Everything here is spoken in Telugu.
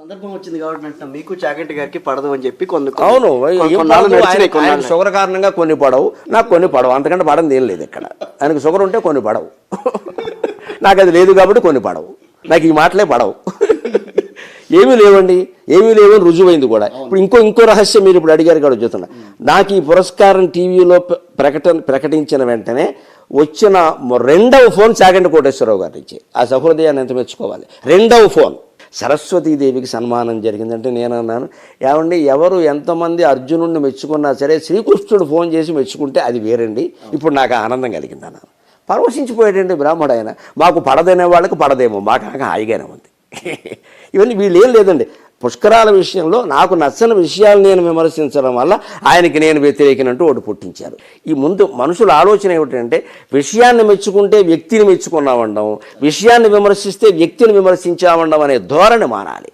సందర్భం వచ్చింది కాబట్టి మీకు చాగంటి గారికి పడదు అని చెప్పి కొన్ని అవును. ఆయనకు షుగర్ కారణంగా కొన్ని పడవు. నాకు కొన్ని పడవు. అంతకంటే పడంది ఏం లేదు ఇక్కడ. ఆయనకు షుగర్ ఉంటే కొన్ని పడవు. నాకు అది లేదు కాబట్టి కొన్ని పడవు. నాకు ఈ మాటలే పడవు. ఏమీ లేవండి. ఏమీ లేవని రుజువైంది కూడా. ఇప్పుడు ఇంకో ఇంకో రహస్యం మీరు ఇప్పుడు అడిగారు కూడా చెప్తున్నా. నాకు ఈ పురస్కారం టీవీలో ప్ర- ప్రకటన ప్రకటించిన వెంటనే వచ్చిన రెండవ ఫోన్ చాగంటి కోటేశ్వరరావు గారి నుంచి. ఆ సహృదయాన్ని ఎంత మెచ్చుకోవాలి? రెండవ ఫోన్. సరస్వతీదేవికి సన్మానం జరిగిందంటే నేను అన్నాను ఏమండి ఎవరు ఎంతమంది అర్జునుడిని మెచ్చుకున్నా సరే శ్రీకృష్ణుడు ఫోన్ చేసి మెచ్చుకుంటే అది వేరండి. ఇప్పుడు నాకు ఆనందం కలిగింది అన్నాను. పరవశించిపోయాడండి బ్రాహ్మడు ఆయన. మాకు పడదనే వాళ్ళకి పడదేమో మాకు నాకు హాయిగానే ఉంది. ఇవన్నీ వీళ్ళు ఏం లేదండి. పుష్కరాల విషయంలో నాకు నచ్చని విషయాలు నేను విమర్శించడం వల్ల ఆయనకి నేను వ్యతిరేకినట్టు ఒకటి పుట్టించారు. ఈ ముందు మనుషుల ఆలోచన ఏమిటంటే విషయాన్ని మెచ్చుకుంటే వ్యక్తిని మెచ్చుకున్నామండం విషయాన్ని విమర్శిస్తే వ్యక్తిని విమర్శించామండం అనే ధోరణి మారాలి.